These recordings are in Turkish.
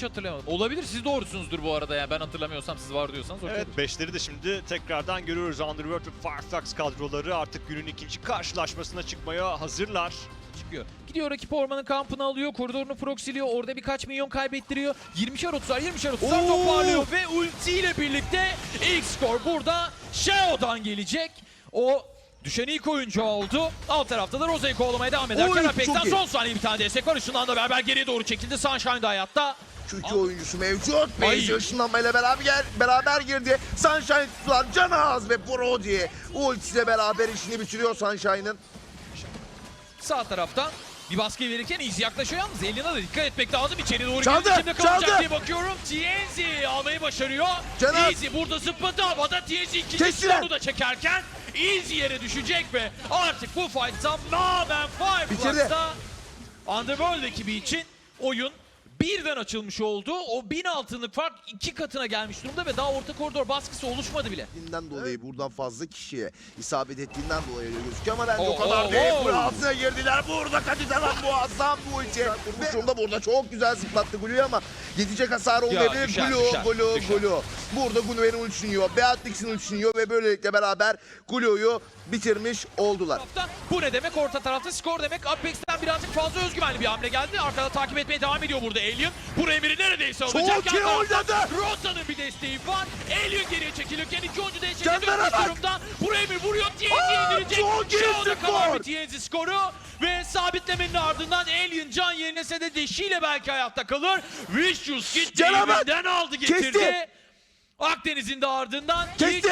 hiç hatırlayamadım. Olabilir siz doğrusunuzdur bu arada yani ben hatırlamıyorsam siz var diyorsanız okey. Evet 5'leri de şimdi tekrardan görüyoruz. Underworld ve Fireflux kadroları artık günün ikinci karşılaşmasına çıkmaya hazırlar. çıkıyor. Gidiyor rakip ormanın kampını alıyor, koridorunu proxiliyor, orada birkaç milyon kaybettiriyor. 20'şer 30'lar, 20'şer 30'lar Oo! toparlıyor ve ultiyle birlikte ilk skor burada Shao'dan gelecek. O düşen ilk oyuncu oldu. Alt tarafta da Rosa'yı kovalamaya devam ederken Apex'ten son saniye bir tane destek var. Işınlan da beraber geriye doğru çekildi. Sunshine da hayatta. Kötü oyuncusu mevcut. Beyzi ışınlanmayla beraber, gel- beraber girdi. Sunshine tutulan Canaz ve Brody ultisiyle beraber işini bitiriyor Sunshine'ın. Sağ taraftan bir baskı verirken Easy yaklaşıyor yalnız Alien'a da dikkat etmek lazım. İçeri doğru Çaldı, geldi. Şimdi kalacak çaldı. diye bakıyorum. TNZ almayı başarıyor. Canım. Easy burada zıpladı havada TNZ ikinci skorunu da çekerken Easy yere düşecek ve artık bu fight tamamen Fireflux'ta Underworld ekibi için oyun birden açılmış oldu. O bin altınlık fark iki katına gelmiş durumda ve daha orta koridor baskısı oluşmadı bile. Ettiğinden dolayı buradan fazla kişiye isabet ettiğinden dolayı öyle gözüküyor ama bence o kadar oo, değil. altına girdiler. Burada Katitalan muazzam bu ulti. Kurmuşum da burada çok güzel zıplattı Glu'yu ama yetecek hasar olmayabilir. Glu, Glu. Glu. Burada Glu'nun ultisini yiyor. Beatrix'in ultisini yiyor ve böylelikle beraber Glu'yu bitirmiş oldular. Bu ne demek? Orta tarafta skor demek. Apex'ten birazcık fazla özgüvenli bir hamle geldi. Arkada takip etmeye devam ediyor burada Alien. Bu emiri neredeyse alacak. Çok iyi oynadı. Rosa'nın bir desteği var. Alien geriye çekilirken iki oyuncu desteğe Canlara dönmüş durumda. Bu emir vuruyor. TNT indirecek. çok iyi skor. bir TNT skoru. Ve sabitlemenin ardından Alien can yenilese de deşiyle belki hayatta kalır. Vicious gitti. Cana bak. evinden aldı getirdi. Kesti. Akdeniz'in de ardından Kesti.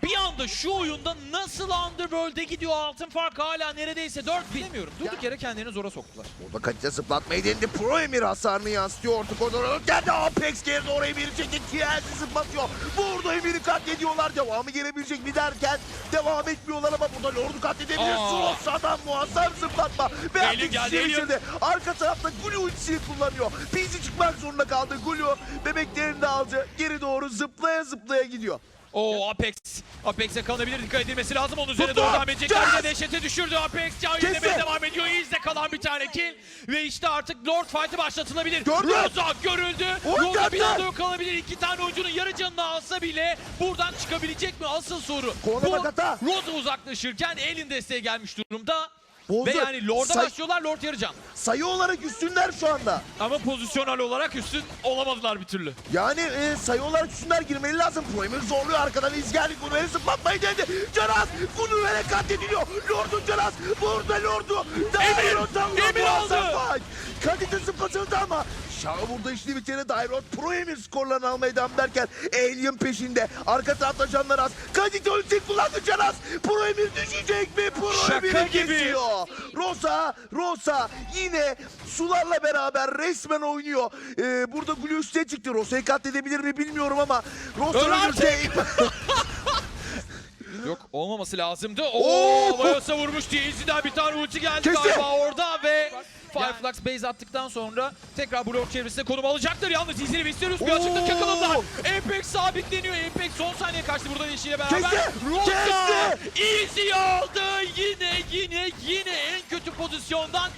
Bir anda şu oyunda nasıl Underworld'e gidiyor altın fark hala neredeyse 4 bilemiyorum. Durduk yere kendilerini zora soktular. Orada Katita zıplatmayı denedi. Pro Emir hasarını yansıtıyor. Orta koridora geldi. Apex geri doğru Emir'i çekti. TLC zıplatıyor. Burada Emir'i katlediyorlar. Devamı gelebilecek mi derken devam etmiyorlar ama burada Lord'u katledebilir. Aa. Srossa'dan muazzam zıplatma. Ve Alien Apex geldi, bitirdi. Arka tarafta Gulu ultisini kullanıyor. Bizi çıkmak zorunda kaldı. Gulu bebeklerini de aldı. Geri doğru zıplaya zıplaya gidiyor. Oo Apex. Apex'e kalabilir. Dikkat edilmesi lazım. Onun üzerine Tuttu. doğru devam Caz. de dehşete düşürdü Apex. Can yenilemeye devam ediyor. İzle kalan bir tane kill. Ve işte artık Lord Fight'ı başlatılabilir. Gördü. Rosa görüldü. Oy, Rosa bir anda yok kalabilir. İki tane oyuncunun yarı canını alsa bile buradan çıkabilecek mi? Asıl soru. Kona Bu bakata. Rosa uzaklaşırken Alien desteğe gelmiş durumda. Bozdu. Ve yani Lord'a Say- başlıyorlar. Lord yarı can. Sayı olarak üstünler şu anda. Ama pozisyonel olarak üstün olamadılar bir türlü. Yani e, sayı olarak üstünler girmeli lazım. Pro Emir zorluyor arkadan İzgel'i Gunuver'i zıplatmayı denedi. Canaz Gunuver'e katlediliyor. Lord'un Canaz burada Lord'u. Emir! Emir aldı! Kadite zıplatıldı ama Şah burada işini bitirdi. Dairot Pro Emir skorlarını almaya devam ederken Alien peşinde. Arka tarafta canlar az. Kadite ulti kullandı Canaz. Pro Emir düşecek mi? Pro Emir'i gibi. kesiyor. Rosa, Rosa yine sularla beraber resmen oynuyor. Ee, burada Gulu üstüne çıktı. Rosa'yı katledebilir mi bilmiyorum ama Rosa Öl Yok olmaması lazımdı. Oo! Oo, Mayos'a vurmuş diye Izzy'den bir tane ulti geldi Kesti. galiba orada ve Fireflux base attıktan sonra tekrar blok çevresinde konum alacaktır. Yalnız Izzy'ni Visterius bir açıklık yakaladılar. Apex sabitleniyor. Apex son saniye kaçtı burada yeşile beraber. Kesti. Rosa Kesti. Izzy aldı. Yine yine yine en kötü pozisyondan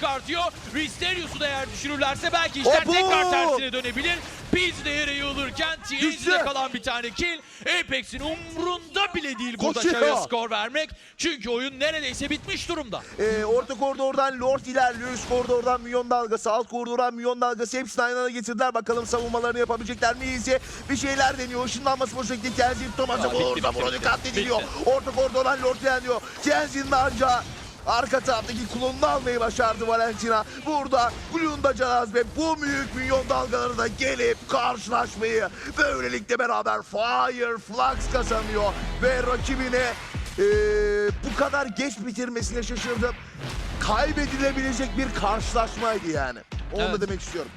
çıkartıyor. Visterius'u da eğer düşürürlerse belki işler Abo! tekrar tersine dönebilir. Biz de yere yığılırken. TNZ'de kalan bir tane kill. Apex'in umrunda bile değil burada Koşuyor. Şah'a skor vermek. Çünkü oyun neredeyse bitmiş durumda. Ee, orta koridordan Lord ilerliyor. Üst koridordan milyon dalgası. Alt koridordan milyon dalgası. Hepsini aynı anda getirdiler. Bakalım savunmalarını yapabilecekler mi? İyice bir şeyler deniyor. Işınlanması boşa gitti. Kenzi'yi tutamaz. Aa, bitti, Orada burada katlediliyor. Orta koridordan Lord ilerliyor. Kenzi'nin anca arka taraftaki klonunu almayı başardı Valentina. Burada Glue'unda Canaz ve bu büyük milyon dalgaları da gelip karşılaşmayı böylelikle beraber Fire Flux kazanıyor ve rakibine eee, bu kadar geç bitirmesine şaşırdım. Kaybedilebilecek bir karşılaşmaydı yani. Onu da Evet. demek istiyorum.